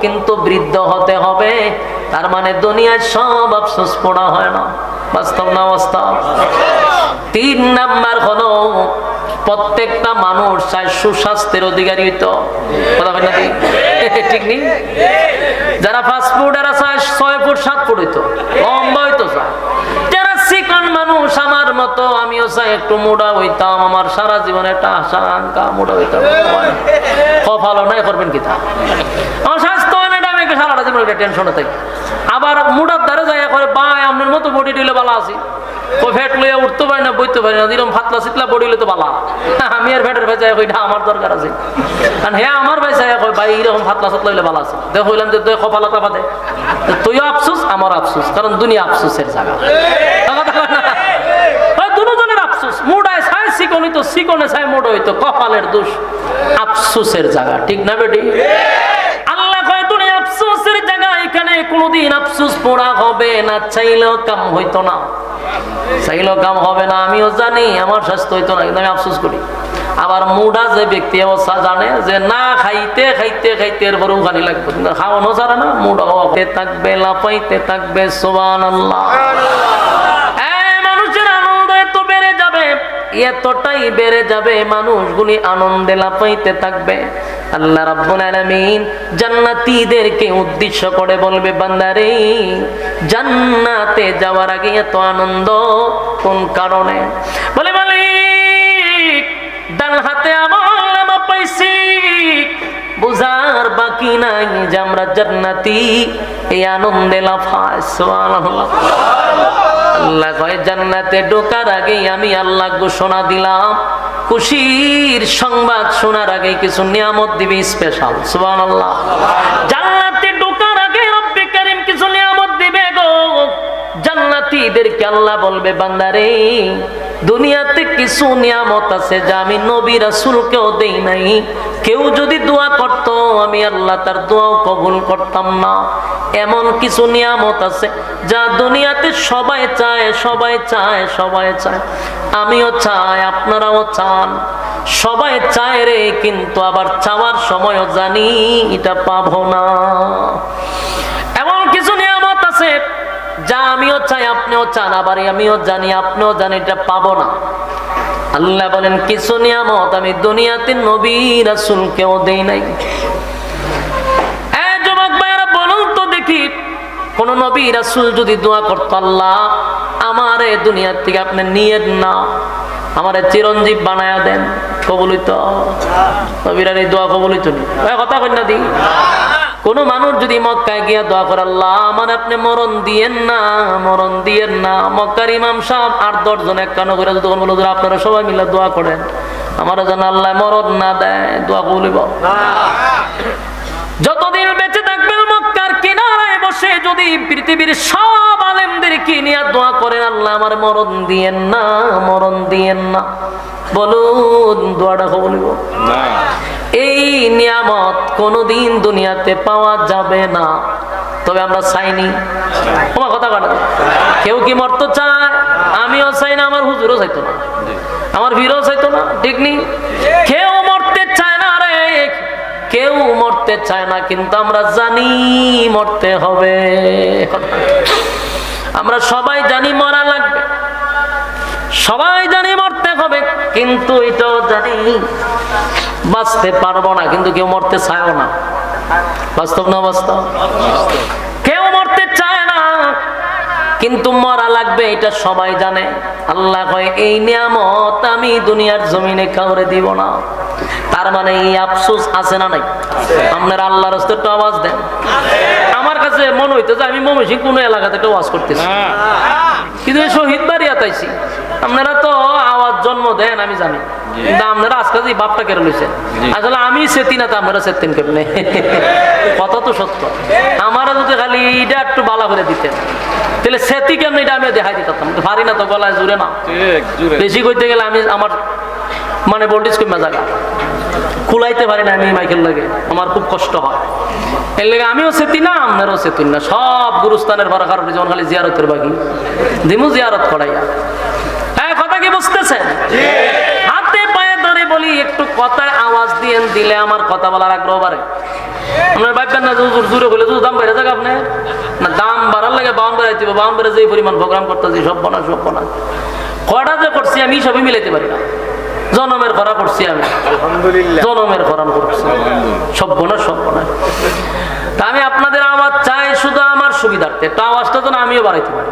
কিন্তু বৃদ্ধ হতে হবে। তার মানে দুনিয়ায় সব আফসোস পড়া হয় না। বাস্তব না বাস্তব তিন নাম্বার হলো, প্রত্যেকটা মানুষ চায় সুস্বাস্থ্যের অধিকারী তো ঠিক? নেই যারা ফাস্টফুড এরা চায় ছয় ফুট, সাত ফুট হইতো। লম্বা হইতো চায়। মানুষ আমার মতো, আমিও চাই একটু মোটা হইতাম, আমার সারা জীবনে একটা আশা আঙ্কা মোটা হইতাম। কপালও নাই, করবেন কি তা? ফাতলা বডি আমি আর আমার দরকার আছে। আমার ভাই এরকম ফাতলা আছে। যে, তুই তুইও আফসুস আমার আফসুস, কারণ দুনিয়া আফসুসের জায়গা ওই দুজনের আফসুস মুডায় ছাই ছাই মুড হইতো, কপালের দোষ আফসুসের জায়গা, ঠিক না বেটি? আল্লাহ জায়গা, এখানে কোনোদিন আফসোস হবে না, চাইলেও কাম না। চাইলেও কাম হবে না, আমিও জানি, আমার স্বাস্থ্য হইতো না, কিন্তু আমি আফসোস করি। আবার মুডা যে ব্যক্তি অবস্থা জানে, যে না খাইতে খাইতে খাইতে এরপর উখানি লাগবে। খাওয়ানো ছাড়া না, মুড থাকবে, লাফাইতে থাকবে সোবান আল্লাহ এতটাই বেড়ে যাবে মানুষগুলি আনন্দে লাফাইতে থাকবে। আল্লাহ রাব্বুল আলামিন জান্নাতীদেরকে উদ্দেশ্য করে বলবে, বান্দারে, জান্নাতে যাওয়ার আগে এত আনন্দ কোন কারণে? বলে, মালিক, ডান হাতে আমল নামা পাইছি। বুঝার বাকি নাই যে আমরা জান্নাতি। এই আনন্দে লাফায়, সুবহানাল্লাহ। আল্লাহ কয়, জান্নাতে ঢোকার আগেই আমি আল্লাহ ঘোষণা দিলাম। খুশির সংবাদ শোনার আগে কিছু নিয়ামত দিবে স্পেশাল সুবান আল্লাহ জান্নাতে ঢোকার আগে রব্বে কিছু নিয়ামত দিবে গো। জান্নাতীদেরকে আল্লাহ বলবে, বান্দারে, দুনিয়াতে কিছু নিয়ামত আছে যা আমি নবী রাসূলকেও দেই নাই। কেউ যদি দোয়া করত, আমি আল্লাহ তার দোয়াও কবুল করতাম না। এমন কিছু নিয়ামত আছে যা দুনিয়াতে সবাই চায় সবাই চায় সবাই চায়। আমিও চাই, আপনারাও চান। সবাই চায় রে, কিন্তু আবার চাওয়ার সময়ও জানি এটা পাবো না। এমন কিছু নিয়ামত আছে যা আমিও চাই, আপনিও চান, আবার আমিও জানি, আপনিও জানি এটা পাবো না। আল্লাহ বলেন, কিছু নিয়ামত আমি দুনিয়াতে নবী রাসুল কেউ দেই নাই। এ দেখি, কোন নবী রাসুল যদি দোয়া করতো, আল্লাহ, আমার এই দুনিয়ার থেকে আপনি নিয়েন না, আমার চিরঞ্জীব বানায়া দেন কবলিত নবীরার এই দোয়া কবলিত এ কথা কন্যা দি। কোন মানুষ যদি মক্কায় গিয়া দোয়া করে আল্লাহ আমার আপনি মরণ দিয়েন না মরণ দিয়েন না। মক্কার ইমাম সাহেব আট দশ জন এক কানো করে তখন বলো আপনারা সবাই মিলে দোয়া করেন। আমার যেন আল্লাহ মরণ না দেয় দোয়া বলিব যতদিন বেঁচে বসে যদি পৃথিবীর সব আলেমদেরকে নিয়ে দোয়া করেন আল্লাহ আমার মরণ দিয়েন না মরণ দিয়েন না। বলুন দোয়াটা বলিব এই নিয়ামত কোনোদিন দুনিয়াতে পাওয়া যাবে না। তবে আমরা চাইনি তোমার কথা কাটা কেউ কি মরতে চায়? আমিও চাই না আমার হুজুরও চাইতো না। আমার বীরও চাইতো না ঠিক নেই কেউ মরতে চায় না, কিন্তু আমরা জানি মরতে হবে। আমরা সবাই জানি মরা লাগবে। সবাই জানি মরতে হবে, কিন্তু এটাও জানি বাঁচতে পারব না, কিন্তু কেউ মরতে চায়ও না। বাস্তব না বাস্তব? কেউ মরতে চায় না, কিন্তু মরা লাগবে, এটা সবাই জানে। আল্লাহ এই নিয়ামত আমি দুনিয়ার জমিনে কাউরে দিব না। তার মানে এই আফসোস আছে না নাই? আপনার আল্লাহর একটু আওয়াজ দেন। আমার কাছে মনে হইতো যে আমি মমসি কোন এলাকাতে একটা ওয়াজ করতেছি। কিন্তু শহীদ বাড়ি আতাইছি আপনারা তো আওয়াজ জন্ম দেন আমি জানি। কিন্তু আপনারা আজকে যে বাপটা কেড়ে লইছেন আসলে আমি সেতি না তো আপনারা সেতেন কেমনে? কথা তো সত্য। আমারা যদি খালি এটা একটু বালা করে দিতেন তাহলে সেতি কেমন এটা আমি দেখাই দিতাম। পারি না তো গলায় জুড়ে না। বেশি করতে গেলে আমি আমার মানে ভোল্টেজ কমে জায়গা খুলাইতে পারি না আমি মাইকেল লাগে, আমার খুব কষ্ট হয়। এর লেগে আমিও সেতি না, আপনারও সেতি না। সব গুরুস্থানের ভরা কারণে যেমন খালি জিয়ারতের বাকি দিমু জিয়ারত করাইয়া হ্যাঁ কথা কি বুঝতেছেন? হাতে পায়ে ধরে বলি, একটু কথায় আওয়াজ দিয়ে দিলে আমার কথা বলার আগ্রহ বাড়ে। আপনার ভাববেন না যে হুজুর জুড়ে হলে তো দাম বেড়ে যাক আপনি না, দাম বাড়ার লাগে বাউন বেড়াইতে হবে বাউন বেড়ে যে পরিমাণ প্রোগ্রাম করতেছি, সব বনা সব বনা কটা যে করছি আমি সবই মিলাইতে পারি না। জনমের খরা করছি আমি। জনমের খরান করছি সব বনা সব বনা তা আমি আপনাদের আওয়াজ চাই শুধু আমার সুবিধার্থে। তো আওয়াজটা যেন আমিও বাড়াইতে পারি।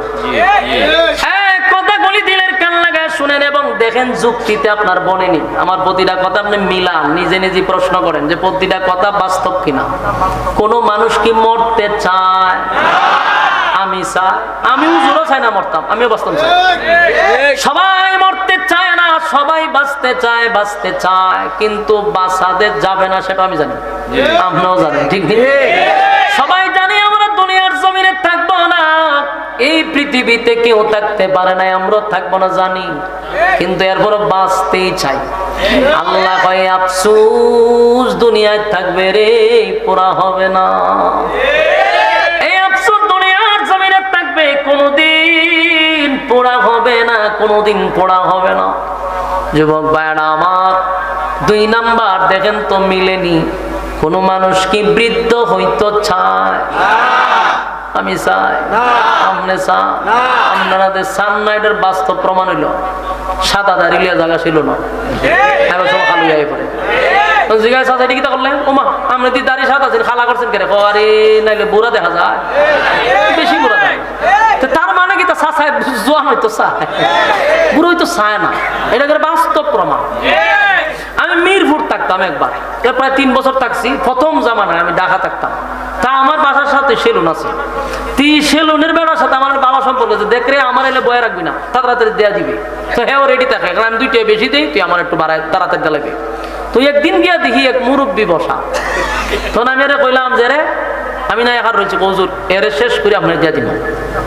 কথা বলি দিলের কান লাগায় শুনেন এবং দেখেন যুক্তিতে আপনার বনেনি আমার প্রতিটা কথা আপনি মিলান নিজে নিজে প্রশ্ন করেন যে প্রতিটা কথা বাস্তব কিনা। কোন মানুষ কি মরতে চায়? আমি চাই, আমিও জোরও চাই না মরতাম, আমিও বাঁচতাম সবাই মরতে চায় না, সবাই বাঁচতে চায় বাঁচতে চায়, কিন্তু বাঁচাদের যাবে না সেটা আমি জানি। আপনিও জানেন ঠিক সবাই জানি আমরা দুনিয়ার জমিনে থাকব না, এই পৃথিবীতে কেউ থাকতে পারে না আমরা থাকব না, জানি। কিন্তু এরপর বাঁচতেই চাই। আল্লাহ কয়, আফসুস, দুনিয়ায় থাকবে রে, পোড়া হবে না। কোনোদিন পড়া হবে না। যুবক ভাইয়ারা আমার, দুই নাম্বার দেখেন তো মিলেনি। কোন মানুষ কি বৃদ্ধ হইতো চায়? আমি চাই। আপনি চান? আপনাদের চান না বাস্তব প্রমাণ হইল, সাদা দাঁড়িয়ে জায়গা ছিল না। তার সেলুন আছে। সেলুনের আমার বাবা সম্পর্ক আছে। দেখ রে, আমার এলে বয়ে রাখবি না। তাড়াতাড়ি দেয়া দিবি। তো হ্যাঁ রেডি থাকে। আমি দুইটাই বেশি দিই, তুই আমার একটু বাড়ায় তাড়াতাড়ি দেলাবি তুই একদিন গিয়া দেখি এক মুরব্বী বসা। তখন আমি কইলাম যে রে আমি না একার রয়েছি কৌজুর এরে শেষ করে আপনার দিয়া দিব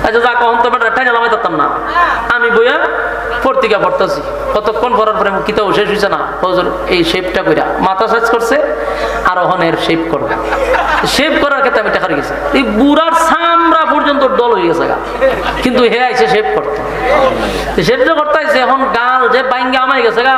আচ্ছা যা কখন তো বেটা ঠাই নামাই থাকতাম না। আমি বইয়া পত্রিকা পড়তেছি। কতক্ষণ পড়ার পরে কিতাব শেষ হয়েছে না। হজুর, এই শেপটা কইরা মাথা সাজ করছে আর ওখানের শেপ করবে। শেপ করার ক্ষেত্রে আমি টাকা গেছি। এই বুড়ার সামরা পর্যন্ত ডল হয়ে গেছে গা। কিন্তু হে আইসে শেপ করতো। শেপ যে করতে এখন গাল যে বাইঙ্গে আমাই গেছে গা।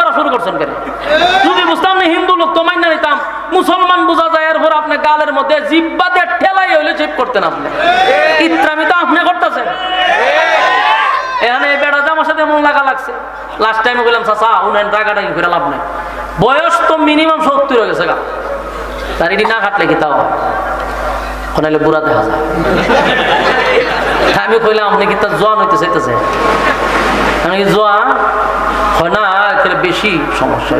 করা শুরু করছেন কেন? যদি বুঝতাম না হিন্দু লোক, তো মাইনা নিতাম। মুসলমান বোঝা যায় এরপর আপনি গালের মধ্যে জিব্বাতে ঠেলাই হইলে শেপ করতেন আপনি। ইত্রামি তো আপনি করতেছেন। এখানে এই বেড়া আমার সাথে এমন লাগা লাগছে। লাস্ট টাইমে বললাম, চাচা উনাইন টাকাটা করে লাভ নাই। বয়স তো মিনিমাম সত্তর হয়ে গেছে গা। তার এটি না কাটলে কি তাও? কোনাইলে বুড়া দেখা যায়। আমি কইলাম, আপনি কি তার জোয়ান হইতে চাইতেছে আমি কি জোয়ান? হয় না এখানে বেশি সমস্যা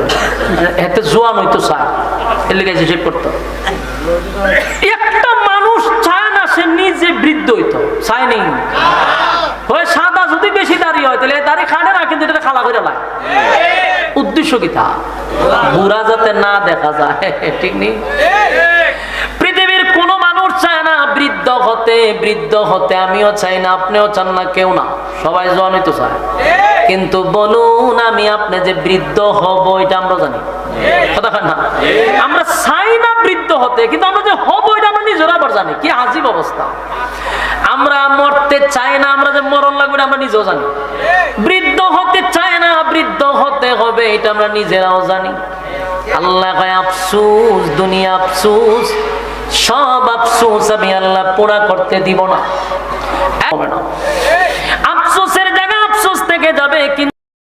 এতে জোয়ান হইতো চায় এর লেগে হিসেব করতো একটা মানুষ চায় না সে নিজে বৃদ্ধ হইতো। চায় নেই। সাদা যদি বেশি দাড়ি হয়, তাহলে দাড়ি খাটে না, কিন্তু এটা খালা করে লাগে উদ্দেশ্য কি তা? বুড়া যাতে না দেখা যায়, ঠিক নেই পৃথিবীর কোন মানুষ চায় না বৃদ্ধ হতে বৃদ্ধ হতে আমিও চাই না, আপনিও চান না, কেউ না। সবাই জনই তো চায়। কিন্তু বলুন আমি, আপনি যে বৃদ্ধ হব, এটা আমরা জানি। যে মরণ লাগবে নিজেও জানি। বৃদ্ধ হতে চাই না, বৃদ্ধ হতে এটা আমরা নিজেরাও জানি। আল্লাহ আফসুস, দুনিয়া আফসুস। সব আফসোস আমি আল্লাহ পুরা করতে দিব না। না। আফসোসের জায়গা আফসোস থেকে যাবে, কিন্তু